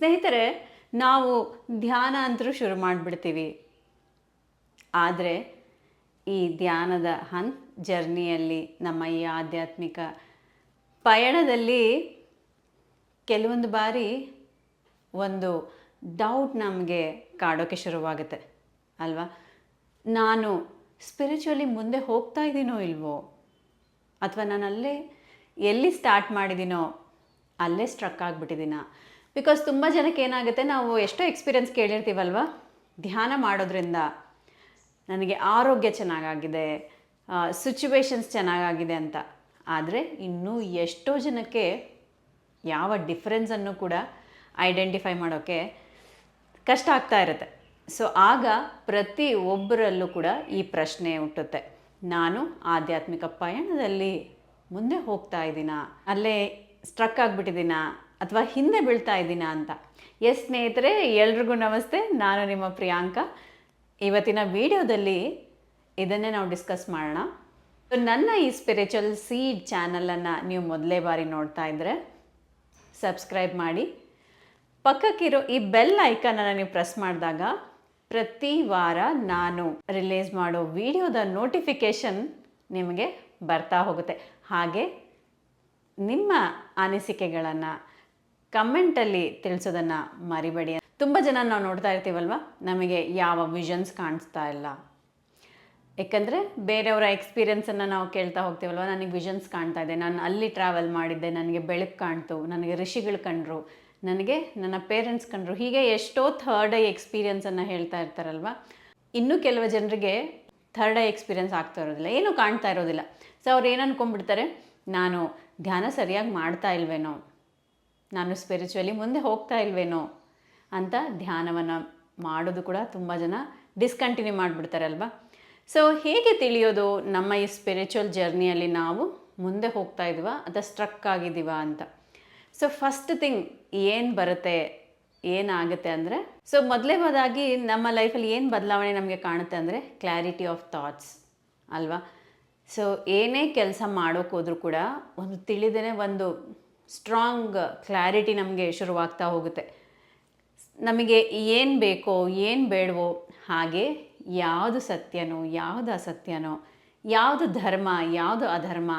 ಸ್ನೇಹಿತರೆ, ನಾವು ಧ್ಯಾನ ಅಂತರೂ ಶುರು ಮಾಡಿಬಿಡ್ತೀವಿ. ಆದರೆ, ಈ ಧ್ಯಾನದ ಹನ್ ಜರ್ನಿಯಲ್ಲಿ ನಮ್ಮ ಈ ಆಧ್ಯಾತ್ಮಿಕ ಪಯಣದಲ್ಲಿ ಕೆಲವೊಂದು ಬಾರಿ ಒಂದು ಡೌಟ್ ನಮಗೆ ಕಾಡೋಕ್ಕೆ ಶುರುವಾಗುತ್ತೆ, ಅಲ್ವಾ? ನಾನು ಸ್ಪಿರಿಚುವಲಿ ಮುಂದೆ ಹೋಗ್ತಾ ಇದ್ದೀನೋ ಇಲ್ವೋ? ಅಥವಾ ನಾನು ಅಲ್ಲೇ ಎಲ್ಲಿ ಸ್ಟಾರ್ಟ್ ಮಾಡಿದ್ದೀನೋ, ಅಲ್ಲೇ ಸ್ಟ್ರಕ್ ಆಗಿಬಿಟ್ಟಿದ್ದೀನ? ಬಿಕಾಸ್ ತುಂಬ ಜನಕ್ಕೆ ಏನಾಗುತ್ತೆ, ನಾವು ಎಷ್ಟೋ ಎಕ್ಸ್ಪೀರಿಯನ್ಸ್ ಕೇಳಿರ್ತೀವಲ್ವ? ಧ್ಯಾನ ಮಾಡೋದ್ರಿಂದ ನನಗೆ ಆರೋಗ್ಯ ಚೆನ್ನಾಗಾಗಿದೆ ಸಿಚುವೇಶನ್ಸ್ ಚೆನ್ನಾಗಾಗಿದೆ ಅಂತ. ಆದರೆ ಇನ್ನೂ ಎಷ್ಟೋ ಜನಕ್ಕೆ ಯಾವ ಡಿಫ್ರೆನ್ಸನ್ನು ಕೂಡ ಐಡೆಂಟಿಫೈ ಮಾಡೋಕ್ಕೆ ಕಷ್ಟ ಆಗ್ತಾ ಇರುತ್ತೆ. ಸೊ ಆಗ ಪ್ರತಿ ಒಬ್ಬರಲ್ಲೂ ಕೂಡ ಈ ಪ್ರಶ್ನೆ ಹುಟ್ಟುತ್ತೆ. ನಾನು ಆಧ್ಯಾತ್ಮಿಕ ಪಯಣದಲ್ಲಿ ಮುಂದೆ ಹೋಗ್ತಾ ಇದ್ದೀನ? ಅಲ್ಲೇ ಸ್ಟ್ರಕ್ ಆಗಿಬಿಟ್ಟಿದ್ದೀನ? ಅಥವಾ ಹಿಂದೆ ಬೀಳ್ತಾ ಇದ್ದೀನ ಅಂತ. ಎಸ್ ಸ್ನೇಹಿತರೆ, ಎಲ್ರಿಗೂ ನಮಸ್ತೆ. ನಾನು ನಿಮ್ಮ ಪ್ರಿಯಾಂಕಾ. ಇವತ್ತಿನ ವಿಡಿಯೋದಲ್ಲಿ ಇದನ್ನೇ ನಾವು ಡಿಸ್ಕಸ್ ಮಾಡೋಣ. ನನ್ನ ಈ ಸ್ಪಿರಿಚುವಲ್ ಸೀಡ್ ಚಾನಲನ್ನು ನೀವು ಮೊದಲೇ ಬಾರಿ ನೋಡ್ತಾ ಇದ್ದರೆ ಸಬ್ಸ್ಕ್ರೈಬ್ ಮಾಡಿ. ಪಕ್ಕಕ್ಕಿರೋ ಈ ಬೆಲ್ ಐಕನನ್ನು ನೀವು ಪ್ರೆಸ್ ಮಾಡಿದಾಗ ಪ್ರತಿ ವಾರ ನಾನು ರಿಲೀಸ್ ಮಾಡೋ ವಿಡಿಯೋದ ನೋಟಿಫಿಕೇಷನ್ ನಿಮಗೆ ಬರ್ತಾ ಹೋಗುತ್ತೆ. ಹಾಗೆ ನಿಮ್ಮ ಅನಿಸಿಕೆಗಳನ್ನು ಕಮೆಂಟಲ್ಲಿ ತಿಳಿಸೋದನ್ನು ಮರಿಬೇಡಿ ತುಂಬ ಜನ ನಾವು ನೋಡ್ತಾ ಇರ್ತೀವಲ್ವ? ನಮಗೆ ಯಾವ ವಿಷನ್ಸ್ ಕಾಣಿಸ್ತಾ ಇಲ್ಲ. ಯಾಕಂದರೆ ಬೇರೆಯವರ ಎಕ್ಸ್ಪೀರಿಯನ್ಸನ್ನು ನಾವು ಕೇಳ್ತಾ ಹೋಗ್ತೀವಲ್ವ? ನನಗೆ ವಿಷನ್ಸ್ ಕಾಣ್ತಾ ಇದೆ. ನಾನು ಅಲ್ಲಿ ಟ್ರಾವೆಲ್ ಮಾಡಿದ್ದೆ, ನನಗೆ ಬೆಳಕು ಕಾಣ್ತು, ನನಗೆ ಋಷಿಗಳು ಕಂಡ್ರು, ನನಗೆ ನನ್ನ ಪೇರೆಂಟ್ಸ್ ಕಂಡ್ರು, ಹೀಗೆ ಎಷ್ಟೋ ಥರ್ಡ್ ಐ ಎಕ್ಸ್ಪೀರಿಯನ್ಸನ್ನು ಹೇಳ್ತಾ ಇರ್ತಾರಲ್ವ? ಇನ್ನೂ ಕೆಲವು ಜನರಿಗೆ ಥರ್ಡ್ ಐ ಎಕ್ಸ್ಪೀರಿಯನ್ಸ್ ಆಗ್ತಾ ಇರೋದಿಲ್ಲ. ಏನೂ ಕಾಣ್ತಾ ಇರೋದಿಲ್ಲ. ಸೊ ಅವ್ರು ಏನು ಅನ್ಕೊಂಡ್ಬಿಡ್ತಾರೆ? ನಾನು ಧ್ಯಾನ ಸರಿಯಾಗಿ ಮಾಡ್ತಾ ಇಲ್ವೇನೋ? ನಾನು ಸ್ಪಿರಿಚುವಲಿ ಮುಂದೆ ಹೋಗ್ತಾ ಇಲ್ವೇನೋ ಅಂತ ಧ್ಯಾನವನ್ನು ಮಾಡೋದು ಕೂಡ ತುಂಬ ಜನ ಡಿಸ್ಕಂಟಿನ್ಯೂ ಮಾಡಿಬಿಡ್ತಾರಲ್ವ? ಸೊ ಹೇಗೆ ತಿಳಿಯೋದು ನಮ್ಮ ಈ ಸ್ಪಿರಿಚುವಲ್ ಜರ್ನಿಯಲ್ಲಿ ನಾವು ಮುಂದೆ ಹೋಗ್ತಾ ಇದ್ದೀವಾ ಅಥವಾ ಸ್ಟ್ರಕ್ ಆಗಿದ್ದೀವಾ ಅಂತ? ಸೊ ಫಸ್ಟ್ ಥಿಂಗ್ ಏನು ಬರುತ್ತೆ, ಏನಾಗುತ್ತೆ ಅಂದರೆ ಸೊ ಮೊದಲೇದಾಗಿ ನಮ್ಮ ಲೈಫಲ್ಲಿ ಏನು ಬದಲಾವಣೆ ನಮಗೆ ಕಾಣುತ್ತೆ ಅಂದರೆ ಕ್ಲಾರಿಟಿ ಆಫ್ ಥಾಟ್ಸ್ ಅಲ್ವಾ? ಸೊ ಏನೇ ಕೆಲಸ ಮಾಡೋಕ್ಕೋದ್ರೂ ಕೂಡ ಒಂದು ತಿಳಿದೇ ಒಂದು ಸ್ಟ್ರಾಂಗ್ ಕ್ಲಾರಿಟಿ ನಮಗೆ ಶುರುವಾಗ್ತಾ ಹೋಗುತ್ತೆ. ನಮಗೆ ಏನು ಬೇಕೋ, ಏನು ಬೇಡವೋ ಹಾಗೆ ಯಾವುದು ಸತ್ಯನೋ, ಯಾವುದು ಅಸತ್ಯನೋ, ಯಾವುದು ಧರ್ಮ, ಯಾವುದು ಅಧರ್ಮ,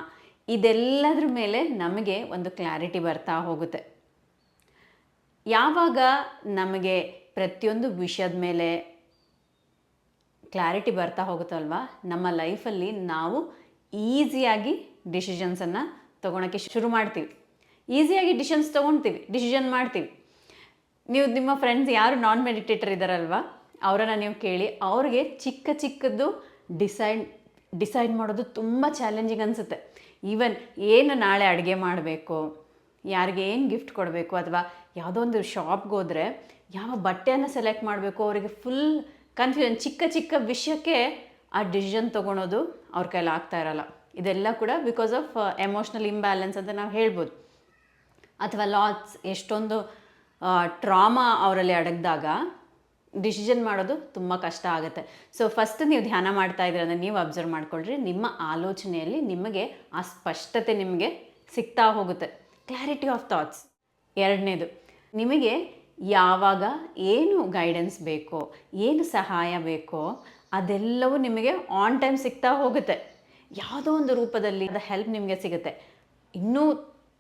ಇದೆಲ್ಲದ್ರ ಮೇಲೆ ನಮಗೆ ಒಂದು ಕ್ಲಾರಿಟಿ ಬರ್ತಾ ಹೋಗುತ್ತೆ. ಯಾವಾಗ ನಮಗೆ ಪ್ರತಿಯೊಂದು ವಿಷಯದ ಮೇಲೆ ಕ್ಲಾರಿಟಿ ಬರ್ತಾ ಹೋಗುತ್ತಲ್ವ ನಮ್ಮ ಲೈಫಲ್ಲಿ ನಾವು ಈಸಿಯಾಗಿ ಡಿಸಿಷನ್ಸನ್ನು ತೊಗೊಳಕ್ಕೆ ಶುರು ಮಾಡ್ತೀವಿ. ಈಸಿಯಾಗಿ ಡಿಶನ್ಸ್ ತೊಗೊಳ್ತೀವಿ ಡಿಸಿಷನ್ ಮಾಡ್ತೀವಿ. ನೀವು ನಿಮ್ಮ ಫ್ರೆಂಡ್ಸ್ ಯಾರು ನಾನ್ ಮೆಡಿಟೇಟರ್ ಇದ್ದಾರಲ್ವ ಅವರನ್ನು ನೀವು ಕೇಳಿ, ಅವ್ರಿಗೆ ಚಿಕ್ಕ ಚಿಕ್ಕದ್ದು ಡಿಸೈಡ್ ಡಿಸೈಡ್ ಮಾಡೋದು ತುಂಬ ಚಾಲೆಂಜಿಂಗ್ ಅನಿಸುತ್ತೆ. ಈವನ್ ಏನು ನಾಳೆ ಅಡುಗೆ ಮಾಡಬೇಕು, ಯಾರಿಗೆ ಏನು ಗಿಫ್ಟ್ ಕೊಡಬೇಕು, ಅಥವಾ ಯಾವುದೋ ಒಂದು ಶಾಪ್ಗೆ ಹೋದರೆ ಯಾವ ಬಟ್ಟೆಯನ್ನು ಸೆಲೆಕ್ಟ್ ಮಾಡಬೇಕು, ಅವರಿಗೆ ಫುಲ್ ಕನ್ಫ್ಯೂಷನ್ ಚಿಕ್ಕ ಚಿಕ್ಕ ವಿಷಯಕ್ಕೆ ಆ ಡಿಸಿಷನ್ ತೊಗೊಳೋದು ಅವ್ರ ಕೈಲಿ ಆಗ್ತಾ ಇರಲ್ಲ. ಇದೆಲ್ಲ ಕೂಡ ಬಿಕಾಸ್ ಆಫ್ ಎಮೋಷ್ನಲ್ ಇಂಬ್ಯಾಲೆನ್ಸ್ ಅಂತ ನಾವು ಹೇಳ್ಬೋದು. ಅಥವಾ ಲಾಟ್ಸ್ ಎಷ್ಟೊಂದು ಟ್ರಾಮಾ ಅವರಲ್ಲಿ ಅಡಗಿದಾಗ ಡಿಸಿಷನ್ ಮಾಡೋದು ತುಂಬ ಕಷ್ಟ ಆಗುತ್ತೆ. ಸೊ ಫಸ್ಟ್ ನೀವು ಧ್ಯಾನ ಮಾಡ್ತಾ ಇದ್ರೆ ನೀವು ಅಬ್ಸರ್ವ್ ಮಾಡ್ಕೊಳ್ರಿ. ನಿಮ್ಮ ಆಲೋಚನೆಯಲ್ಲಿ ನಿಮಗೆ ಆ ಸ್ಪಷ್ಟತೆ ನಿಮಗೆ ಸಿಗ್ತಾ ಹೋಗುತ್ತೆ. ಕ್ಲಾರಿಟಿ ಆಫ್ ಥಾಟ್ಸ್ ಎರಡನೇದು, ನಿಮಗೆ ಯಾವಾಗ ಏನು ಗೈಡೆನ್ಸ್ ಬೇಕೋ, ಏನು ಸಹಾಯ ಬೇಕೋ, ಅದೆಲ್ಲವೂ ನಿಮಗೆ ಆನ್ ಟೈಮ್ ಸಿಗ್ತಾ ಹೋಗುತ್ತೆ. ಯಾವುದೋ ಒಂದು ರೂಪದಲ್ಲಿ ಅದು ಹೆಲ್ಪ್ ನಿಮಗೆ ಸಿಗುತ್ತೆ. ಇನ್ನೂ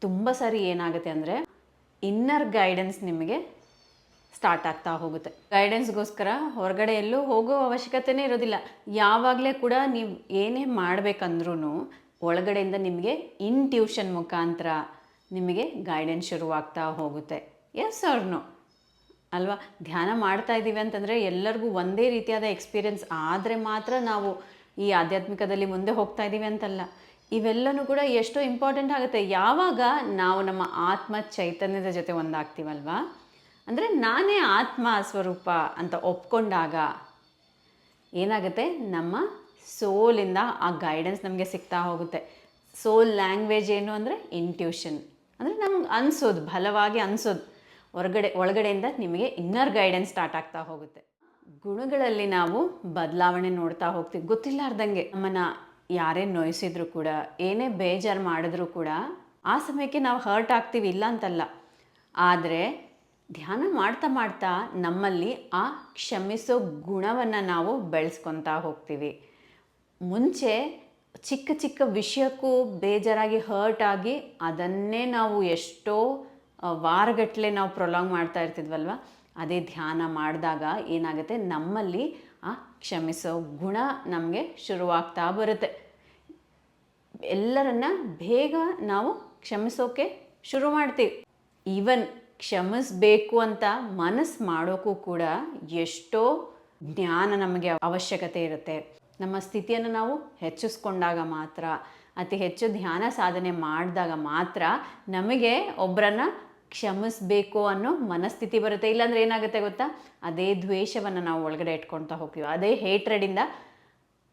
ತುಂಬ ಸಾರಿ ಏನಾಗುತ್ತೆ ಅಂದರೆ ಇನ್ನರ್ ಗೈಡೆನ್ಸ್ ನಿಮಗೆ ಸ್ಟಾರ್ಟ್ ಆಗ್ತಾ ಹೋಗುತ್ತೆ. ಗೈಡೆನ್ಸ್ಗೋಸ್ಕರ ಹೊರಗಡೆ ಎಲ್ಲೂ ಹೋಗೋ ಅವಶ್ಯಕತೆನೇ ಇರೋದಿಲ್ಲ. ಯಾವಾಗಲೇ ಕೂಡ ನೀವು ಏನೇ ಮಾಡಬೇಕಂದ್ರೂ ಒಳಗಡೆಯಿಂದ ನಿಮಗೆ ಇನ್ ಟ್ಯೂಷನ್ ಮುಖಾಂತರ ನಿಮಗೆ ಗೈಡೆನ್ಸ್ ಶುರುವಾಗ್ತಾ ಹೋಗುತ್ತೆ. ಎಸ್ ಸರ್ನು ಅಲ್ವಾ? ಧ್ಯಾನ ಮಾಡ್ತಾ ಇದ್ದೀವಿ ಅಂತಂದರೆ ಎಲ್ಲರಿಗೂ ಒಂದೇ ರೀತಿಯಾದ ಎಕ್ಸ್ಪೀರಿಯನ್ಸ್ ಆದರೆ ಮಾತ್ರ ನಾವು ಈ ಆಧ್ಯಾತ್ಮಿಕದಲ್ಲಿ ಮುಂದೆ ಹೋಗ್ತಾ ಇದ್ದೀವಿ ಅಂತಲ್ಲ. ಇವೆಲ್ಲನೂ ಕೂಡ ಎಷ್ಟೋ ಇಂಪಾರ್ಟೆಂಟ್ ಆಗುತ್ತೆ. ಯಾವಾಗ ನಾವು ನಮ್ಮ ಆತ್ಮ ಚೈತನ್ಯದ ಜೊತೆ ಒಂದಾಗ್ತೀವಲ್ವಾ? ಅಂದರೆ ನಾನೇ ಆತ್ಮ ಸ್ವರೂಪ ಅಂತ ಒಪ್ಕೊಂಡಾಗ ಏನಾಗುತ್ತೆ? ನಮ್ಮ ಸೋಲಿಂದ ಆ ಗೈಡೆನ್ಸ್ ನಮಗೆ ಸಿಗ್ತಾ ಹೋಗುತ್ತೆ. ಸೋಲ್ ಲ್ಯಾಂಗ್ವೇಜ್ ಏನು ಅಂದರೆ ಇಂಟ್ಯೂಷನ್ ಅಂದರೆ ನಮ್ಗೆ ಅನಿಸೋದು, ಬಲವಾಗಿ ಅನಿಸೋದು. ಹೊರಗಡೆ, ಒಳಗಡೆಯಿಂದ ನಿಮಗೆ ಇನ್ನರ್ ಗೈಡೆನ್ಸ್ ಸ್ಟಾರ್ಟ್ ಆಗ್ತಾ ಹೋಗುತ್ತೆ. ಗುಣಗಳಲ್ಲಿ ನಾವು ಬದಲಾವಣೆ ನೋಡ್ತಾ ಹೋಗ್ತೀವಿ. ಗೊತ್ತಿಲ್ಲಾರ್ದಂಗೆ ನಮ್ಮನ್ನು ಯಾರೇ ನೋಯಿಸಿದ್ರು ಕೂಡ, ಏನೇ ಬೇಜಾರು ಮಾಡಿದ್ರು ಕೂಡ, ಆ ಸಮಯಕ್ಕೆ ನಾವು ಹರ್ಟ್ ಆಗ್ತೀವಿ, ಇಲ್ಲ ಅಂತಲ್ಲ. ಆದರೆ, ಧ್ಯಾನ ಮಾಡ್ತಾ ಮಾಡ್ತಾ ನಮ್ಮಲ್ಲಿ ಆ ಕ್ಷಮಿಸೋ ಗುಣವನ್ನು ನಾವು ಬೆಳೆಸ್ಕೊತಾ ಹೋಗ್ತೀವಿ. ಮುಂಚೆ ಚಿಕ್ಕ ಚಿಕ್ಕ ವಿಷಯಕ್ಕೂ ಬೇಜಾರಾಗಿ ಹರ್ಟ್ ಆಗಿ ಅದನ್ನೇ ನಾವು ಎಷ್ಟೋ ವಾರಗಟ್ಟಲೆ ನಾವು ಪ್ರೊಲಾಂಗ್ ಮಾಡ್ತಾ ಇರ್ತಿದ್ವಲ್ವ? ಅದೇ ಧ್ಯಾನ ಮಾಡಿದಾಗ ಏನಾಗುತ್ತೆ? ನಮ್ಮಲ್ಲಿ ಆ ಕ್ಷಮಿಸೋ ಗುಣ ನಮಗೆ ಶುರುವಾಗ್ತಾ ಬರುತ್ತೆ. ಎಲ್ಲರನ್ನ ಬೇಗ ನಾವು ಕ್ಷಮಿಸೋಕೆ ಶುರು ಮಾಡ್ತೀವಿ. ಈವನ್ ಕ್ಷಮಿಸಬೇಕು ಅಂತ ಮನಸ್ಸು ಮಾಡೋಕ್ಕೂ ಕೂಡ ಎಷ್ಟೋ ಜ್ಞಾನ ನಮಗೆ ಅವಶ್ಯಕತೆ ಇರುತ್ತೆ. ನಮ್ಮ ಸ್ಥಿತಿಯನ್ನು ನಾವು ಹೆಚ್ಚಿಸ್ಕೊಂಡಾಗ ಮಾತ್ರ, ಅತಿ ಹೆಚ್ಚು ಧ್ಯಾನ ಸಾಧನೆ ಮಾಡಿದಾಗ ಮಾತ್ರ ನಮಗೆ ಒಬ್ಬರನ್ನ ಕ್ಷಮಿಸಬೇಕು ಅನ್ನೋ ಮನಸ್ಥಿತಿ ಬರುತ್ತೆ. ಇಲ್ಲಾಂದ್ರೆ ಏನಾಗುತ್ತೆ ಗೊತ್ತಾ? ಅದೇ ದ್ವೇಷವನ್ನು ನಾವು ಒಳಗಡೆ ಇಟ್ಕೊಳ್ತಾ ಹೋಗ್ತೀವಿ. ಅದೇ ಹೇಟ್ರೆಡಿಂದ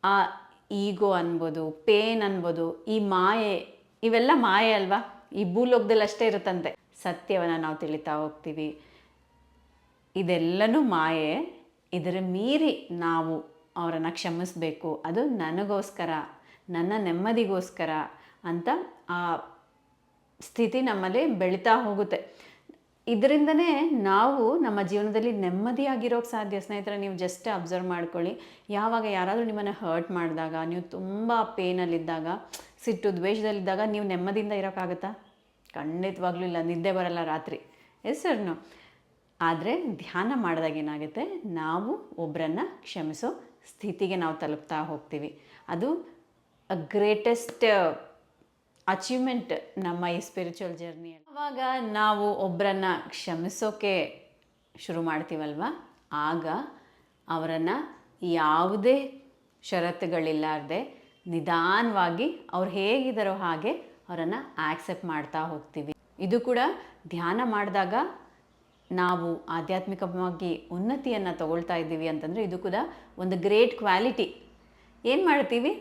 ಆ ಈಗೋ ಅನ್ಬೋದು ಪೇನ್ ಅನ್ಬೋದು, ಈ ಮಾಯೆ, ಇವೆಲ್ಲ ಮಾಯೆ ಅಲ್ವಾ? ಈ ಭೂಲೋಕದಲ್ಲಿ ಅಷ್ಟೇ ಇರುತ್ತಂತೆ. ಸತ್ಯವನ್ನು ನಾವು ತಿಳಿತಾ ಹೋಗ್ತೀವಿ. ಇದೆಲ್ಲನೂ ಮಾಯೆ. ಇದರ ಮೀರಿ ನಾವು ಅವರನ್ನು ಕ್ಷಮಿಸಬೇಕು. ಅದು ನನಗೋಸ್ಕರ, ನನ್ನ ನೆಮ್ಮದಿಗೋಸ್ಕರ ಅಂತ ಆ ಸ್ಥಿತಿ ನಮ್ಮಲ್ಲಿ ಬೆಳೀತಾ ಹೋಗುತ್ತೆ. ಇದರಿಂದನೇ ನಾವು ನಮ್ಮ ಜೀವನದಲ್ಲಿ ನೆಮ್ಮದಿಯಾಗಿರೋಕ್ಕೆ ಸಾಧ್ಯ. ಸ್ನೇಹಿತರೆ, ನೀವು ಜಸ್ಟ್ ಅಬ್ಸರ್ವ್ ಮಾಡ್ಕೊಳ್ಳಿ. ಯಾವಾಗ ಯಾರಾದರೂ ನಿಮ್ಮನ್ನು ಹರ್ಟ್ ಮಾಡಿದಾಗ, ನೀವು ತುಂಬ ಪೇನಲ್ಲಿದ್ದಾಗ ಸಿಟ್ಟು ದ್ವೇಷದಲ್ಲಿದ್ದಾಗ ನೀವು ನೆಮ್ಮದಿಯಿಂದ ಇರೋಕ್ಕಾಗತ್ತಾ? ಖಂಡಿತವಾಗ್ಲೂ ಇಲ್ಲ. ನಿದ್ದೆ ಬರಲ್ಲ ರಾತ್ರಿ. ಎಸ್ ಸರ್ನು ಆದರೆ ಧ್ಯಾನ ಮಾಡಿದಾಗ ಏನಾಗುತ್ತೆ? ನಾವು ಒಬ್ಬರನ್ನು ಕ್ಷಮಿಸೋ ಸ್ಥಿತಿಗೆ ನಾವು ತಲುಪ್ತಾ ಹೋಗ್ತೀವಿ. ಅದು ಗ್ರೇಟೆಸ್ಟ್ ಅಚೀವ್ಮೆಂಟ್ ನಮ್ಮ ಈ ಸ್ಪಿರಿಚುವಲ್ ಜರ್ನಿಯಲ್ಲಿ ಆವಾಗ ನಾವು ಒಬ್ಬರನ್ನ ಕ್ಷಮಿಸೋಕೆ ಶುರು ಮಾಡ್ತೀವಲ್ವ? ಆಗ ಅವರನ್ನು ಯಾವುದೇ ಷರತ್ತುಗಳಿಲ್ಲಾರ್ದೆ ನಿಧಾನವಾಗಿ ಅವ್ರು ಹೇಗಿದ್ದಾರೋ ಹಾಗೆ ಅವರನ್ನು ಆಕ್ಸೆಪ್ಟ್ ಮಾಡ್ತಾ ಹೋಗ್ತೀವಿ. ಇದು ಕೂಡ ಧ್ಯಾನ ಮಾಡಿದಾಗ ನಾವು ಆಧ್ಯಾತ್ಮಿಕವಾಗಿ ಉನ್ನತಿಯನ್ನು ತಗೊಳ್ತಾ ಇದ್ದೀವಿ ಅಂತಂದರೆ ಇದು ಕೂಡ ಒಂದು ಗ್ರೇಟ್ ಕ್ವಾಲಿಟಿ ಏನು ಮಾಡ್ತೀವಿ?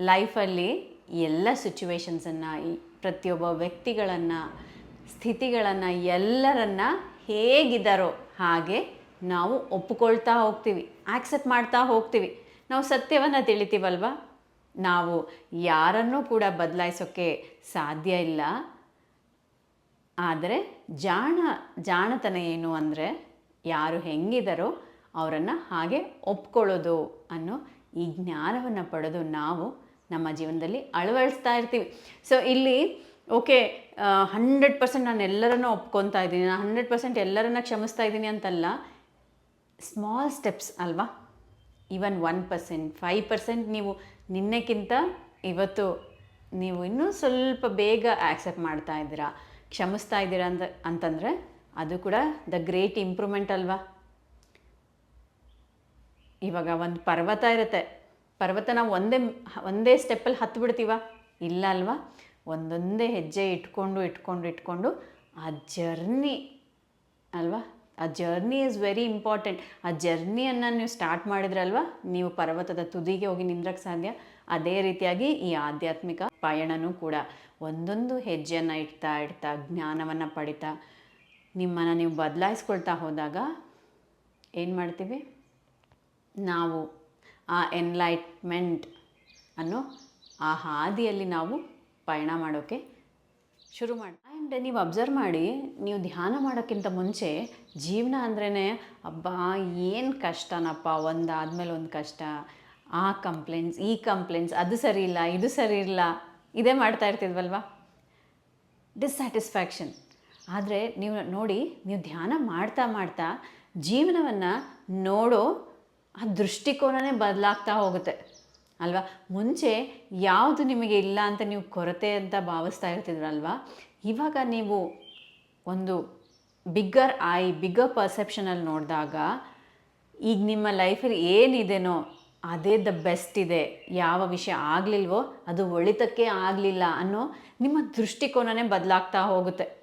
ಲೈಫಲ್ಲಿ ಎಲ್ಲ ಸಿಚುವೇಶನ್ಸನ್ನು ಪ್ರತಿಯೊಬ್ಬ ವ್ಯಕ್ತಿಗಳನ್ನು, ಸ್ಥಿತಿಗಳನ್ನು ಎಲ್ಲರನ್ನ ಹೇಗಿದ್ದಾರೋ ಹಾಗೆ ನಾವು ಒಪ್ಪಿಕೊಳ್ತಾ ಹೋಗ್ತೀವಿ ಆಕ್ಸೆಪ್ಟ್ ಮಾಡ್ತಾ ಹೋಗ್ತೀವಿ. ನಾವು ಸತ್ಯವನ್ನು ತಿಳಿತೀವಲ್ವ? ನಾವು ಯಾರನ್ನೂ ಕೂಡ ಬದಲಾಯಿಸೋಕ್ಕೆ ಸಾಧ್ಯ ಇಲ್ಲ. ಆದರೆ ಜಾಣ, ಜಾಣತನ ಏನು ಅಂದರೆ ಯಾರು ಹೆಂಗಿದಾರೋ ಅವರನ್ನು ಹಾಗೆ ಒಪ್ಕೊಳ್ಳೋದು ಅನ್ನೋ ಈ ಜ್ಞಾನವನ್ನು ಪಡೆದು ನಾವು ನಮ್ಮ ಜೀವನದಲ್ಲಿ ಅಳವಡಿಸ್ತಾ ಇರ್ತೀವಿ. ಸೊ ಇಲ್ಲಿ ಓಕೆ ಹಂಡ್ರೆಡ್ ಪರ್ಸೆಂಟ್ ನಾನು ಎಲ್ಲರನ್ನೂ ಒಪ್ಕೊತಾ ಇದ್ದೀನಿ. ನಾನು ಹಂಡ್ರೆಡ್ ಪರ್ಸೆಂಟ್ ಎಲ್ಲರನ್ನ ಕ್ಷಮಿಸ್ತಾ ಇದ್ದೀನಿ ಅಂತಲ್ಲ ಸ್ಮಾಲ್ ಸ್ಟೆಪ್ಸ್ ಅಲ್ವಾ? Even one percent five percent ನೀವು ನಿನ್ನೆಕ್ಕಿಂತ ಇವತ್ತು ನೀವು ಇನ್ನೂ ಸ್ವಲ್ಪ ಬೇಗ ಆಕ್ಸೆಪ್ಟ್ ಮಾಡ್ತಾ ಇದ್ದೀರಾ, ಕ್ಷಮಿಸ್ತಾ ಇದ್ದೀರಾ ಅಂತ ಅಂತಂದರೆ ಅದು ಕೂಡ ದ ಗ್ರೇಟ್ ಇಂಪ್ರೂವ್ಮೆಂಟ್ ಅಲ್ವಾ? ಇವಾಗ ಒಂದು ಪರ್ವತ ಇರುತ್ತೆ. ಪರ್ವತ, ನಾವು ಒಂದೇ ಒಂದೇ ಸ್ಟೆಪ್ಪಲ್ಲಿ ಹತ್ತು ಬಿಡ್ತೀವ? ಇಲ್ಲ ಅಲ್ವಾ? ಒಂದೊಂದೇ ಹೆಜ್ಜೆ ಇಟ್ಕೊಂಡು ಇಟ್ಕೊಂಡು ಇಟ್ಕೊಂಡು ಆ ಜರ್ನಿ ಅಲ್ವಾ? ಆ ಜರ್ನಿ ಈಸ್ ವೆರಿ ಇಂಪಾರ್ಟೆಂಟ್ ಆ ಜರ್ನಿಯನ್ನು ನೀವು ಸ್ಟಾರ್ಟ್ ಮಾಡಿದ್ರಲ್ವಾ ನೀವು ಪರ್ವತದ ತುದಿಗೆ ಹೋಗಿ ನಿಂದ್ರಕ್ಕೆ ಸಾಧ್ಯ. ಅದೇ ರೀತಿಯಾಗಿ ಈ ಆಧ್ಯಾತ್ಮಿಕ ಪಯಣನೂ ಕೂಡ. ಒಂದೊಂದು ಹೆಜ್ಜೆಯನ್ನು ಇಡ್ತಾ ಇಡ್ತಾ, ಜ್ಞಾನವನ್ನು ಪಡಿತಾ, ನಿಮ್ಮನ್ನು ನೀವು ಬದಲಾಯಿಸ್ಕೊಳ್ತಾ ಹೋದಾಗ ಏನು ಮಾಡ್ತೀವಿ? ನಾವು ಆ ಎನ್ಲೈಟ್ಮೆಂಟ್ ಅನ್ನೋ ಆ ಹಾದಿಯಲ್ಲಿ ನಾವು ಪಯಣ ಮಾಡೋಕ್ಕೆ ಶುರು ಮಾಡಿ ಆ್ಯಂಡ್ ನೀವು ಅಬ್ಸರ್ವ್ ಮಾಡಿ, ನೀವು ಧ್ಯಾನ ಮಾಡೋಕ್ಕಿಂತ ಮುಂಚೆ ಜೀವನ ಅಂದ್ರೇ ಅಬ್ಬಾ, ಏನು ಕಷ್ಟನಪ್ಪ ಒಂದು ಆದಮೇಲೆ ಒಂದು ಕಷ್ಟ. ಆ ಕಂಪ್ಲೇಂಟ್ಸ್ ಈ ಕಂಪ್ಲೇಂಟ್ಸ್ ಅದು ಸರಿ ಇಲ್ಲ, ಇದು ಸರಿ ಇಲ್ಲ. ಇದೇ ಮಾಡ್ತಾ ಇರ್ತಿದ್ವಲ್ವಾ? ಡಿಸ್ಸ್ಯಾಟಿಸ್ಫ್ಯಾಕ್ಷನ್ ಆದರೆ ನೀವು ನೋಡಿ, ನೀವು ಧ್ಯಾನ ಮಾಡ್ತಾ ಮಾಡ್ತಾ ಜೀವನವನ್ನು ನೋಡೋ ಆ ದೃಷ್ಟಿಕೋನವೇ ಬದಲಾಗ್ತಾ ಹೋಗುತ್ತೆ. ಅಲ್ವಾ? ಮುಂಚೆ ಯಾವುದು ನಿಮಗೆ ಇಲ್ಲ ಅಂತ ನೀವು ಕೊರತೆ ಅಂತ ಭಾವಿಸ್ತಾ ಇರ್ತಿದ್ರಲ್ವಾ? ಇವಾಗ ನೀವು ಒಂದು ಬಿಗ್ಗರ್ ಐ ಬಿಗ್ಗರ್ ಪರ್ಸೆಪ್ಷನಲ್ಲಿ ನೋಡಿದಾಗ ಈಗ ನಿಮ್ಮ ಲೈಫಲ್ಲಿ ಏನಿದೆನೋ ಅದೇ ದ ಬೆಸ್ಟ್ ಇದೆ. ಯಾವ ವಿಷಯ ಆಗಲಿಲ್ವೋ ಅದು ಒಳಿತಕ್ಕೆ ಆಗಲಿಲ್ಲ ಅನ್ನೋ ನಿಮ್ಮ ದೃಷ್ಟಿಕೋನವೇ ಬದಲಾಗ್ತಾ ಹೋಗುತ್ತೆ.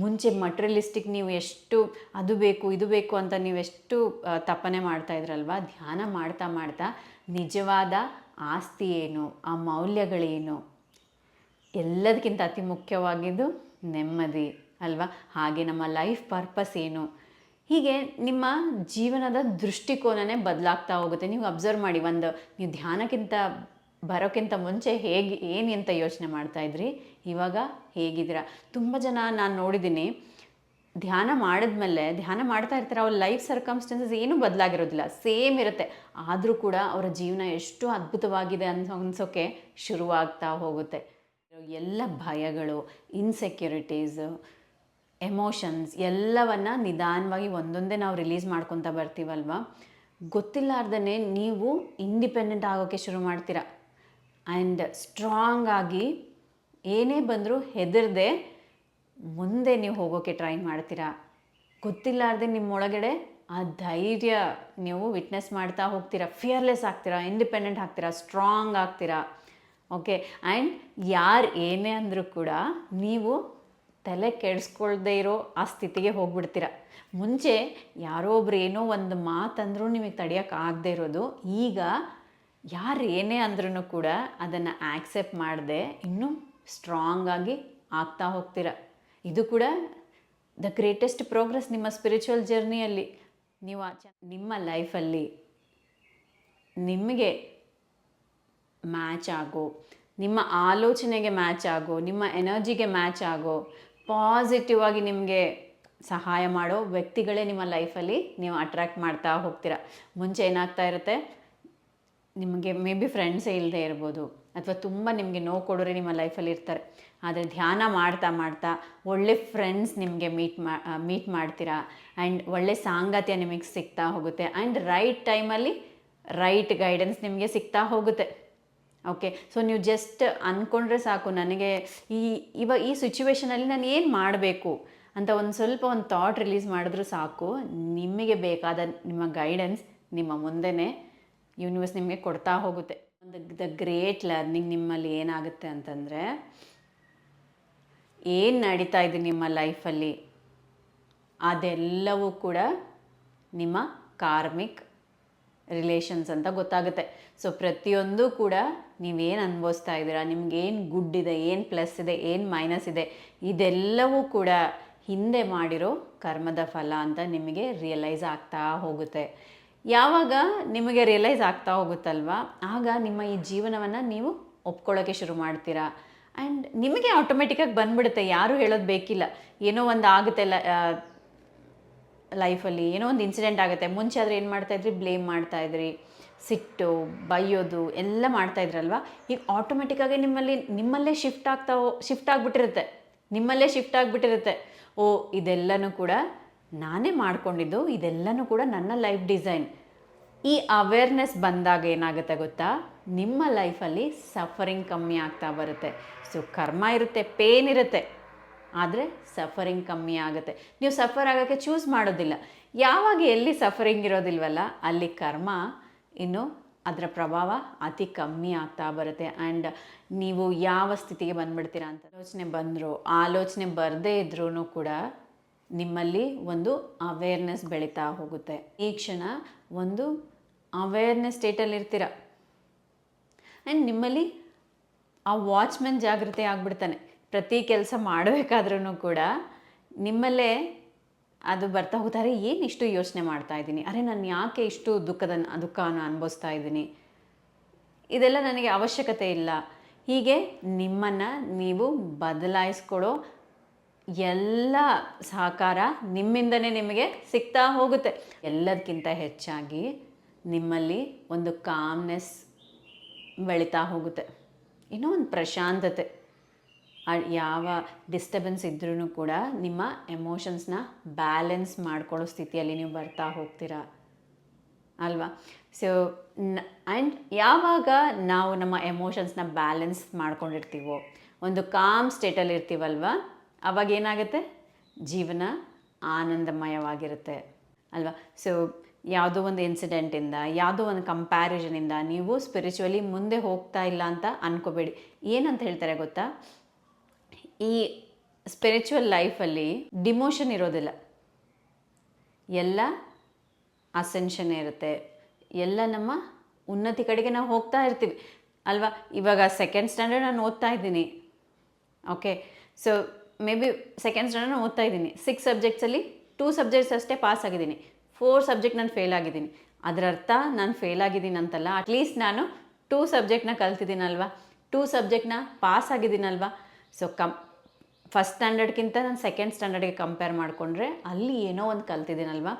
ಮುಂಚೆ ಮಟ್ರಿಯಲಿಸ್ಟಿಕ್ ನೀವು ಎಷ್ಟು ಅದು ಬೇಕು, ಇದು ಬೇಕು ಅಂತ ನೀವು ಎಷ್ಟು ತಪ್ಪನೆ ಮಾಡ್ತಾ ಇದ್ರಲ್ವಾ? ಧ್ಯಾನ ಮಾಡ್ತಾ ಮಾಡ್ತಾ ನಿಜವಾದ ಆಸ್ತಿ ಏನು, ಆ ಮೌಲ್ಯಗಳೇನು? ಎಲ್ಲದಕ್ಕಿಂತ ಅತಿ ಮುಖ್ಯವಾಗಿದ್ದು ನೆಮ್ಮದಿ, ಅಲ್ವಾ? ಹಾಗೆ ನಮ್ಮ ಲೈಫ್ ಪರ್ಪಸ್ ಏನು? ಹೀಗೆ ನಿಮ್ಮ ಜೀವನದ ದೃಷ್ಟಿಕೋನನೇ ಬದಲಾಗ್ತಾ ಹೋಗುತ್ತೆ. ನೀವು ಅಬ್ಸರ್ವ್ ಮಾಡಿ ಒಂದು, ನೀವು ಧ್ಯಾನಕ್ಕಿಂತ ಬರೋಕ್ಕಿಂತ ಮುಂಚೆ ಹೇಗೆ, ಏನು ಅಂತ ಯೋಚನೆ ಮಾಡ್ತಾ ಇದ್ರಿ? ಇವಾಗ ಹೇಗಿದ್ದೀರ? ತುಂಬ ಜನ ನಾನು ನೋಡಿದ್ದೀನಿ, ಧ್ಯಾನ ಮಾಡಿದ್ಮೇಲೆ, ಧ್ಯಾನ ಮಾಡ್ತಾ ಇರ್ತಾರೆ, ಅವ್ರ ಲೈಫ್ ಸರ್ಕಮ್ಸ್ಟೆನ್ಸಸ್ ಏನೂ ಬದಲಾಗಿರೋದಿಲ್ಲ ಸೇಮ್ ಇರುತ್ತೆ. ಆದರೂ ಕೂಡ ಅವರ ಜೀವನ ಎಷ್ಟು ಅದ್ಭುತವಾಗಿದೆ ಅನ್ಸೋ ಅನ್ಸೋಕ್ಕೆ ಶುರುವಾಗ್ತಾ ಹೋಗುತ್ತೆ. ಎಲ್ಲ ಭಯಗಳು ಇನ್ಸೆಕ್ಯೂರಿಟೀಸ್ ಎಮೋಷನ್ಸ್ ಎಲ್ಲವನ್ನ ನಿಧಾನವಾಗಿ ಒಂದೊಂದೇ ನಾವು ರಿಲೀಸ್ ಮಾಡ್ಕೊತ ಬರ್ತೀವಲ್ವ? ಗೊತ್ತಿಲ್ಲಾರ್ದೇ ನೀವು ಇಂಡಿಪೆಂಡೆಂಟ್ ಆಗೋಕ್ಕೆ ಶುರು ಮಾಡ್ತೀರಾ. ಆ್ಯಂಡ್ ಸ್ಟ್ರಾಂಗ್ ಆಗಿ ಏನೇ ಬಂದರೂ ಹೆದರದೆ ಮುಂದೆ ನೀವು ಹೋಗೋಕ್ಕೆ ಟ್ರೈ ಮಾಡ್ತೀರಾ? ಗೊತ್ತಿಲ್ಲಾರ್ದೆ ನಿಮ್ಮೊಳಗಡೆ ಆ ಧೈರ್ಯ ನೀವು ವಿಟ್ನೆಸ್ ಮಾಡ್ತಾ ಹೋಗ್ತೀರಾ? ಫಿಯರ್ಲೆಸ್ ಆಗ್ತೀರಾ? ಇಂಡಿಪೆಂಡೆಂಟ್ ಆಗ್ತೀರಾ? ಸ್ಟ್ರಾಂಗ್ ಆಗ್ತೀರಾ? ಓಕೆ ಆ್ಯಂಡ್ ಯಾರು ಏನೇ ಅಂದರೂ ಕೂಡ ನೀವು ತಲೆ ಕೆಡಿಸ್ಕೊಳ್ದೇ ಇರೋ ಆ ಸ್ಥಿತಿಗೆ ಹೋಗ್ಬಿಡ್ತೀರ. ಮುಂಚೆ ಯಾರೋ ಒಬ್ರು ಏನೋ ಒಂದು ಮಾತಂದ್ರೂ ನಿಮಗೆ ತಡೆಯೋಕೆ ಆಗದೆ ಇರೋದು. ಈಗ ಯಾರು ಏನೇ ಅಂದ್ರೂ ಕೂಡ ಅದನ್ನು ಆಕ್ಸೆಪ್ಟ್ ಮಾಡದೆ ಇನ್ನೂ ಸ್ಟ್ರಾಂಗ್ ಆಗಿ ಆಗ್ತಾ ಹೋಗ್ತೀರ. ಇದು ಕೂಡ ದ ಗ್ರೇಟೆಸ್ಟ್ ಪ್ರೋಗ್ರೆಸ್ ನಿಮ್ಮ ಸ್ಪಿರಿಚುವಲ್ ಜರ್ನಿಯಲ್ಲಿ. ನೀವು ಆಚ ನಿಮ್ಮ ಲೈಫಲ್ಲಿ ನಿಮಗೆ ಮ್ಯಾಚ್ ಆಗೋ, ನಿಮ್ಮ ಆಲೋಚನೆಗೆ ಮ್ಯಾಚ್ ಆಗೋ, ನಿಮ್ಮ ಎನರ್ಜಿಗೆ ಮ್ಯಾಚ್ ಆಗೋ ಪಾಸಿಟಿವ್ ಆಗಿ ನಿಮಗೆ ಸಹಾಯ ಮಾಡೋ ವ್ಯಕ್ತಿಗಳೇ ನಿಮ್ಮ ಲೈಫಲ್ಲಿ ನೀವು ಅಟ್ರ್ಯಾಕ್ಟ್ ಮಾಡ್ತಾ ಹೋಗ್ತೀರ. ಮುಂಚೆ ಏನಾಗ್ತಾ ಇರುತ್ತೆ? ನಿಮಗೆ ಮೇ ಬಿ ಫ್ರೆಂಡ್ಸೇ ಇಲ್ಲದೆ ಇರ್ಬೋದು. ಅಥವಾ ತುಂಬ ನಿಮಗೆ ನೋವು ಕೊಡೋರೆ ನಿಮ್ಮ ಲೈಫಲ್ಲಿ ಇರ್ತಾರೆ. ಆದರೆ ಧ್ಯಾನ ಮಾಡ್ತಾ ಮಾಡ್ತಾ ಒಳ್ಳೆ ಫ್ರೆಂಡ್ಸ್ ನಿಮಗೆ ಮೀಟ್ ಮಾ ಮೀಟ್ ಮಾಡ್ತೀರಾ? ಆ್ಯಂಡ್ ಒಳ್ಳೆ ಸಾಂಗತ್ಯ ನಿಮಗೆ ಸಿಗ್ತಾ ಹೋಗುತ್ತೆ. ಆ್ಯಂಡ್ ರೈಟ್ ಟೈಮಲ್ಲಿ ರೈಟ್ ಗೈಡೆನ್ಸ್ ನಿಮಗೆ ಸಿಗ್ತಾ ಹೋಗುತ್ತೆ. ಓಕೆ ಸೊ ನೀವು ಜಸ್ಟ್ ಅಂದ್ಕೊಂಡ್ರೆ ಸಾಕು, ನನಗೆ ಈ ಇವಾಗ ಈ ಸಿಚುವೇಷನಲ್ಲಿ ನಾನು ಏನು ಮಾಡಬೇಕು ಅಂತ ಒಂದು ಸ್ವಲ್ಪ ಒಂದು ಥಾಟ್ ರಿಲೀಸ್ ಮಾಡಿದ್ರೂ ಸಾಕು. ನಿಮಗೆ ಬೇಕಾದ ನಿಮ್ಮ ಗೈಡೆನ್ಸ್ ನಿಮ್ಮ ಮುಂದೆನೇ ಯೂನಿವರ್ಸ್ ನಿಮಗೆ ಕೊಡ್ತಾ ಹೋಗುತ್ತೆ. ಒಂದು ದ ಗ್ರೇಟ್ ಲರ್ನಿಂಗ್ ನಿಮ್ಮಲ್ಲಿ ಏನಾಗುತ್ತೆ ಅಂತಂದರೆ, ಏನು ನಡೀತಾ ಇದೆ ನಿಮ್ಮ ಲೈಫಲ್ಲಿ, ಅದೆಲ್ಲವೂ ಕೂಡ ನಿಮ್ಮ ಕಾರ್ಮಿಕ್ ರಿಲೇಷನ್ಸ್ ಅಂತ ಗೊತ್ತಾಗುತ್ತೆ. ಸೊ ಪ್ರತಿಯೊಂದು ಕೂಡ ನೀವೇನು ಅನುಭವಿಸ್ತಾ ಇದ್ದೀರಾ, ನಿಮ್ಗೇನು ಗುಡ್ ಇದೆ, ಏನು ಪ್ಲಸ್ ಇದೆ, ಏನು ಮೈನಸ್ ಇದೆ, ಇದೆಲ್ಲವೂ ಕೂಡ ಹಿಂದೆ ಮಾಡಿರೋ ಕರ್ಮದ ಫಲ ಅಂತ ನಿಮಗೆ ರಿಯಲೈಸ್ ಆಗ್ತಾ ಹೋಗುತ್ತೆ. ಯಾವಾಗ ನಿಮಗೆ ರಿಯಲೈಸ್ ಆಗ್ತಾ ಹೋಗುತ್ತಲ್ವಾ? ಆಗ ನಿಮ್ಮ ಈ ಜೀವನವನ್ನು ನೀವು ಒಪ್ಕೊಳ್ಳೋಕ್ಕೆ ಶುರು ಮಾಡ್ತೀರಾ? ಆ್ಯಂಡ್ ನಿಮಗೆ ಆಟೋಮೆಟಿಕಾಗಿ ಬಂದ್ಬಿಡುತ್ತೆ, ಯಾರೂ ಹೇಳೋದು ಬೇಕಿಲ್ಲ. ಏನೋ ಒಂದು ಆಗುತ್ತೆ ಲೈಫಲ್ಲಿ ಏನೋ ಒಂದು ಇನ್ಸಿಡೆಂಟ್ ಆಗುತ್ತೆ. ಮುಂಚೆ ಆದರೆ ಏನು ಮಾಡ್ತಾಯಿದ್ರಿ ಬ್ಲೇಮ್ ಮಾಡ್ತಾಯಿದ್ರಿ ಸಿಟ್ಟು, ಬೈಯೋದು ಎಲ್ಲ ಮಾಡ್ತಾಯಿದ್ರಲ್ವ ಈಗ ಆಟೋಮೆಟಿಕ್ಕಾಗಿ ನಿಮ್ಮಲ್ಲಿ, ನಿಮ್ಮಲ್ಲೇ ಶಿಫ್ಟ್ ಆಗ್ತಾ ಶಿಫ್ಟ್ ಆಗಿಬಿಟ್ಟಿರುತ್ತೆ. ನಿಮ್ಮಲ್ಲೇ ಶಿಫ್ಟ್ ಆಗಿಬಿಟ್ಟಿರುತ್ತೆ. ಓ, ಇದೆಲ್ಲನೂ ಕೂಡ ನಾನೇ ಮಾಡ್ಕೊಂಡಿದ್ದು, ಇದೆಲ್ಲನೂ ಕೂಡ ನನ್ನ ಲೈಫ್ ಡಿಸೈನ್ ಈ ಅವೇರ್ನೆಸ್ ಬಂದಾಗ ಏನಾಗುತ್ತೆ ಗೊತ್ತಾ? ನಿಮ್ಮ ಲೈಫಲ್ಲಿ ಸಫರಿಂಗ್ ಕಮ್ಮಿ ಆಗ್ತಾ ಬರುತ್ತೆ. ಸೊ ಕರ್ಮ ಇರುತ್ತೆ ಪೇನ್ ಇರುತ್ತೆ. ಆದರೆ ಸಫರಿಂಗ್ ಕಮ್ಮಿ ಆಗುತ್ತೆ. ನೀವು ಸಫರ್ ಆಗೋಕ್ಕೆ ಚೂಸ್ ಮಾಡೋದಿಲ್ಲ. ಯಾವಾಗ ಎಲ್ಲಿ ಸಫರಿಂಗ್ ಇರೋದಿಲ್ವಲ್ಲ, ಅಲ್ಲಿ ಕರ್ಮ ಇನ್ನು ಅದರ ಪ್ರಭಾವ ಅತಿ ಕಮ್ಮಿ ಆಗ್ತಾ ಬರುತ್ತೆ. ಆ್ಯಂಡ್ ನೀವು ಯಾವ ಸ್ಥಿತಿಗೆ ಬಂದುಬಿಡ್ತೀರಾ ಅಂತ ಆಲೋಚನೆ ಬಂದರೂ, ಆಲೋಚನೆ ಬರದೇ ಇದ್ರೂ ಕೂಡ ನಿಮ್ಮಲ್ಲಿ ಒಂದು ಅವೇರ್ನೆಸ್ ಬೆಳೀತಾ ಹೋಗುತ್ತೆ. ಈ ಕ್ಷಣ ಒಂದು ಅವೇರ್ನೆಸ್ ಸ್ಟೇಟಲ್ಲಿ ಇರ್ತೀರ. ಆ್ಯಂಡ್ ನಿಮ್ಮಲ್ಲಿ ಆ ವಾಚ್ಮೆನ್ ಜಾಗೃತಿ ಆಗಿಬಿಡ್ತಾನೆ. ಪ್ರತಿ ಕೆಲಸ ಮಾಡಬೇಕಾದ್ರೂ ಕೂಡ ನಿಮ್ಮಲ್ಲೇ ಅದು ಬರ್ತಾ ಹೋಗ್ತಾರೆ ಏನು ಇಷ್ಟು ಯೋಚನೆ ಮಾಡ್ತಾ ಇದ್ದೀನಿ? ಅರೆ, ನಾನು ಯಾಕೆ ಇಷ್ಟು ದುಃಖದ ದುಃಖನ ಅನುಭವಿಸ್ತಾ ಇದ್ದೀನಿ? ಇದೆಲ್ಲ ನನಗೆ ಅವಶ್ಯಕತೆ ಇಲ್ಲ. ಹೀಗೆ ನಿಮ್ಮನ್ನು ನೀವು ಬದಲಾಯಿಸ್ಕೊಳ್ಳೋ ಎಲ್ಲ ಸಹಕಾರ ನಿಮ್ಮಿಂದನೇ ನಿಮಗೆ ಸಿಗ್ತಾ ಹೋಗುತ್ತೆ. ಎಲ್ಲದಕ್ಕಿಂತ ಹೆಚ್ಚಾಗಿ ನಿಮ್ಮಲ್ಲಿ ಒಂದು ಕಾಮ್ನೆಸ್ ಬೆಳೀತಾ ಹೋಗುತ್ತೆ. ಇನ್ನೂ ಒಂದು ಪ್ರಶಾಂತತೆ. ಯಾವ ಡಿಸ್ಟರ್ಬೆನ್ಸ್ ಇದ್ರೂ ಕೂಡ ನಿಮ್ಮ ಎಮೋಷನ್ಸ್ನ ಬ್ಯಾಲೆನ್ಸ್ ಮಾಡ್ಕೊಳ್ಳೋ ಸ್ಥಿತಿಯಲ್ಲಿ ನೀವು ಬರ್ತಾ ಹೋಗ್ತೀರಾ. ಅಲ್ವಾ? ಸೊ ಆ್ಯಂಡ್ ಯಾವಾಗ ನಾವು ನಮ್ಮ ಎಮೋಷನ್ಸ್ನ ಬ್ಯಾಲೆನ್ಸ್ ಮಾಡ್ಕೊಂಡಿರ್ತೀವೋ, ಒಂದು ಕಾಮ್ ಸ್ಟೇಟಲ್ಲಿ ಇರ್ತೀವಲ್ವ ಅವಾಗ ಏನಾಗುತ್ತೆ? ಜೀವನ ಆನಂದಮಯವಾಗಿರುತ್ತೆ. ಅಲ್ವಾ? ಸೊ ಯಾವುದೋ ಒಂದು ಇನ್ಸಿಡೆಂಟಿಂದ ಯಾವುದೋ ಒಂದು ಕಂಪ್ಯಾರಿಸನಿಂದ ನೀವು ಸ್ಪಿರಿಚುವಲಿ ಮುಂದೆ ಹೋಗ್ತಾ ಇಲ್ಲ ಅಂತ ಅನ್ಕೋಬೇಡಿ. ಏನಂತ ಹೇಳ್ತಾರೆ ಗೊತ್ತಾ? ಈ ಸ್ಪಿರಿಚುವಲ್ ಲೈಫಲ್ಲಿ ಡಿಮೋಷನ್ ಇರೋದಿಲ್ಲ. ಎಲ್ಲ ಅಸೆನ್ಷನ್ ಇರುತ್ತೆ. ಎಲ್ಲ ನಮ್ಮ ಉನ್ನತಿ ಕಡೆಗೆ ನಾವು ಹೋಗ್ತಾ ಇರ್ತೀವಿ. ಅಲ್ವಾ? ಇವಾಗ ಸೆಕೆಂಡ್ ಸ್ಟ್ಯಾಂಡರ್ಡ್ ನಾನು ಓದ್ತಾ ಇದ್ದೀನಿ. Okay so maybe second standard ಓದ್ತಾ ಇದ್ದೀನಿ. ಸಿಕ್ಸ್ ಸಬ್ಜೆಕ್ಟ್ಸಲ್ಲಿ ಟೂ ಸಬ್ಜೆಕ್ಟ್ಸ್ ಅಷ್ಟೇ ಪಾಸ್ ಆಗಿದ್ದೀನಿ. ಫೋರ್ ಸಬ್ಜೆಕ್ಟ್ ನಾನು ಫೇಲ್ ಆಗಿದ್ದೀನಿ. ಅದರ ಅರ್ಥ ನಾನು ಫೇಲ್ ಆಗಿದ್ದೀನಿ ಅಂತಲ್ಲ ಅಟ್ಲೀಸ್ಟ್ ನಾನು ಟೂ ಸಬ್ಜೆಕ್ಟ್ನ ಕಲ್ತಿದ್ದೀನಲ್ವಾ? ಟೂ ಸಬ್ಜೆಕ್ಟ್ನ ಪಾಸ್ ಆಗಿದ್ದೀನಲ್ವಾ? ಸೊ ಕಮ್ ಫಸ್ಟ್ ಸ್ಟ್ಯಾಂಡರ್ಡ್ಗಿಂತ ನಾನು ಸೆಕೆಂಡ್ ಸ್ಟ್ಯಾಂಡರ್ಡ್ಗೆ ಕಂಪೇರ್ ಮಾಡಿಕೊಂಡ್ರೆ ಅಲ್ಲಿ ಏನೋ ಒಂದು ಕಲ್ತಿದ್ದೀನಲ್ವಾ?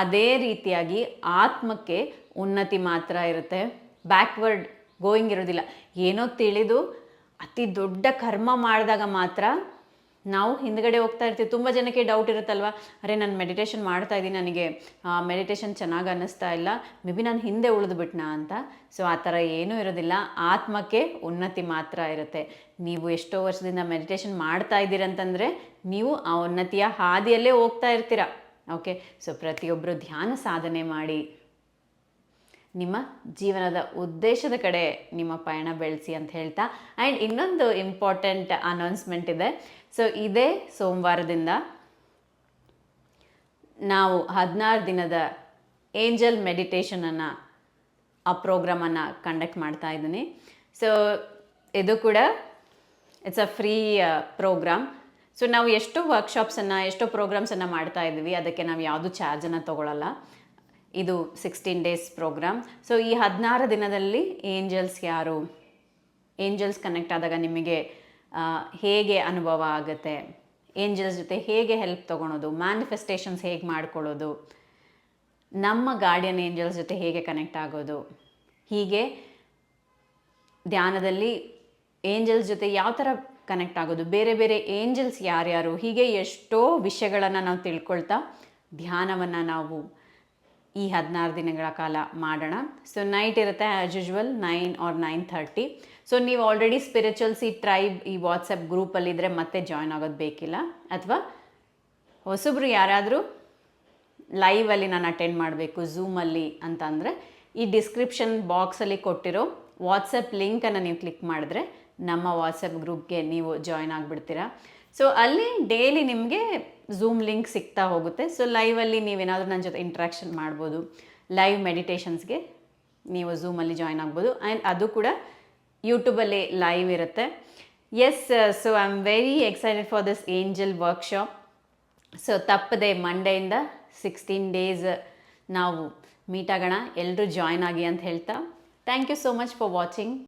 ಅದೇ ರೀತಿಯಾಗಿ ಆತ್ಮಕ್ಕೆ ಉನ್ನತಿ ಮಾತ್ರ ಇರುತ್ತೆ. ಬ್ಯಾಕ್ವರ್ಡ್ ಗೋಯಿಂಗ್ ಇರೋದಿಲ್ಲ. ಏನೋ ತಿಳಿದು ಅತಿ ದೊಡ್ಡ ಕರ್ಮ ಮಾಡಿದಾಗ ಮಾತ್ರ ನಾವು ಹಿಂದ್ಗಡೆ ಹೋಗ್ತಾ ಇರ್ತೀವಿ. ತುಂಬ ಜನಕ್ಕೆ ಡೌಟ್ ಇರುತ್ತಲ್ವ? ಅರೆ, ನಾನು ಮೆಡಿಟೇಷನ್ ಮಾಡ್ತಾ ಇದ್ದೀನಿ. ನನಗೆ ಮೆಡಿಟೇಷನ್ ಚೆನ್ನಾಗಿ ಅನ್ನಿಸ್ತಾ ಇಲ್ಲ. ಮೇ ಬಿ ನಾನು ಹಿಂದೆ ಉಳಿದ್ಬಿಟ್ನಾ ಅಂತ. ಸೊ ಆ ಥರ ಏನೂ ಇರೋದಿಲ್ಲ. ಆತ್ಮಕ್ಕೆ ಉನ್ನತಿ ಮಾತ್ರ ಇರುತ್ತೆ. ನೀವು ಎಷ್ಟೋ ವರ್ಷದಿಂದ ಮೆಡಿಟೇಷನ್ ಮಾಡ್ತಾ ಇದ್ದೀರಂತಂದರೆ ನೀವು ಆ ಉನ್ನತಿಯ ಹಾದಿಯಲ್ಲೇ ಹೋಗ್ತಾ ಇರ್ತೀರ. ಓಕೆ ಸೊ ಪ್ರತಿಯೊಬ್ಬರು ಧ್ಯಾನ ಸಾಧನೆ ಮಾಡಿ. ನಿಮ್ಮ ಜೀವನದ ಉದ್ದೇಶದ ಕಡೆ ನಿಮ್ಮ ಪಯಣ ಬೆಳೆಸಿ ಅಂತ ಹೇಳ್ತಾ. ಆ್ಯಂಡ್ ಇನ್ನೊಂದು ಇಂಪಾರ್ಟೆಂಟ್ ಅನೌನ್ಸ್ಮೆಂಟ್ ಇದೆ. ಸೊ ಇದೇ ಸೋಮವಾರದಿಂದ ನಾವು ಹದಿನಾರು ದಿನದ ಏಂಜಲ್ ಮೆಡಿಟೇಷನನ್ನು ಆ ಪ್ರೋಗ್ರಾಮನ್ನು ಕಂಡಕ್ಟ್ ಮಾಡ್ತಾ ಇದ್ದೀನಿ. ಸೊ ಇದು ಕೂಡ it's a free program so ನಾವು ಎಷ್ಟೋ ವರ್ಕ್ಶಾಪ್ಸನ್ನು ಎಷ್ಟೋ ಪ್ರೋಗ್ರಾಮ್ಸನ್ನು ಮಾಡ್ತಾ ಇದ್ದೀವಿ. ಅದಕ್ಕೆ ನಾವು ಯಾವುದು ಚಾರ್ಜನ್ನು ತೊಗೊಳಲ್ಲ. ಇದು ಸಿಕ್ಸ್ಟೀನ್ ಡೇಸ್ ಪ್ರೋಗ್ರಾಮ್ ಸೊ ಈ ಹದಿನಾರು ದಿನದಲ್ಲಿ ಏಂಜಲ್ಸ್ ಯಾರು? ಏಂಜಲ್ಸ್ ಕನೆಕ್ಟ್ ಆದಾಗ ನಿಮಗೆ ಹೇಗೆ ಅನುಭವ ಆಗುತ್ತೆ? ಏಂಜಲ್ಸ್ ಜೊತೆ ಹೇಗೆ ಹೆಲ್ಪ್ ತೊಗೊಳೋದು? ಮ್ಯಾನಿಫೆಸ್ಟೇಷನ್ಸ್ ಹೇಗೆ ಮಾಡ್ಕೊಳ್ಳೋದು? ನಮ್ಮ ಗಾರ್ಡಿಯನ್ ಏಂಜಲ್ಸ್ ಜೊತೆ ಹೇಗೆ ಕನೆಕ್ಟ್ ಆಗೋದು? ಹೀಗೆ ಧ್ಯಾನದಲ್ಲಿ ಏಂಜಲ್ಸ್ ಜೊತೆ ಯಾವ ಥರ ಕನೆಕ್ಟ್ ಆಗೋದು? ಬೇರೆ ಬೇರೆ ಏಂಜಲ್ಸ್ ಯಾರ್ಯಾರು? ಹೀಗೆ ಎಷ್ಟೋ ವಿಷಯಗಳನ್ನು ನಾವು ತಿಳ್ಕೊಳ್ತಾ ಧ್ಯಾನವನ್ನು ನಾವು ಈ ಹದಿನಾರು ದಿನಗಳ ಕಾಲ ಮಾಡೋಣ. ಸೊ ನೈಟ್ ಇರುತ್ತೆ as usual nine or nine thirty so ನೀವು ಆಲ್ರೆಡಿ ಸ್ಪಿರಿಚುವಲ್ಸ್ ಟ್ರೈಬ್ ಈ ವಾಟ್ಸಪ್ ಗ್ರೂಪಲ್ಲಿದ್ದರೆ ಮತ್ತೆ ಜಾಯ್ನ್ ಆಗೋದು ಬೇಕಿಲ್ಲ. ಅಥವಾ ಹೊಸಬ್ರು ಯಾರಾದರೂ ಲೈವಲ್ಲಿ ನಾನು ಅಟೆಂಡ್ ಮಾಡಬೇಕು ಝೂಮಲ್ಲಿ ಅಂತ ಅಂದರೆ, ಈ ಡಿಸ್ಕ್ರಿಪ್ಷನ್ ಬಾಕ್ಸಲ್ಲಿ ಕೊಟ್ಟಿರೋ ವಾಟ್ಸಪ್ ಲಿಂಕನ್ನು ನೀವು ಕ್ಲಿಕ್ ಮಾಡಿದ್ರೆ ನಮ್ಮ ವಾಟ್ಸಪ್ ಗ್ರೂಪ್ಗೆ ನೀವು ಜಾಯ್ನ್ ಆಗಿಬಿಡ್ತೀರಾ. ಸೊ ಅಲ್ಲಿ ಡೈಲಿ ನಿಮಗೆ ಝೂಮ್ ಲಿಂಕ್ ಸಿಗ್ತಾ ಹೋಗುತ್ತೆ. ಸೊ ಲೈವಲ್ಲಿ ನೀವೇನಾದರೂ ನನ್ನ ಜೊತೆ ಇಂಟ್ರಾಕ್ಷನ್ ಮಾಡ್ಬೋದು. ಲೈವ್ ಮೆಡಿಟೇಷನ್ಸ್ಗೆ ನೀವು ಝೂಮಲ್ಲಿ ಜಾಯ್ನ್ ಆಗ್ಬೋದು. ಆ್ಯಂಡ್ ಅದು ಕೂಡ ಯೂಟ್ಯೂಬಲ್ಲಿ ಲೈವ್ ಇರುತ್ತೆ. Yes so I am very excited for this angel workshop so ತಪ್ಪದೆ ಮಂಡೆಯಿಂದ ಸಿಕ್ಸ್ಟೀನ್ ಡೇಸ್ ನಾವು ಮೀಟ್ ಆಗೋಣ. ಎಲ್ಲರೂ ಜಾಯ್ನ್ ಆಗಿ ಅಂತ ಹೇಳ್ತಾ. Thank you so much for watching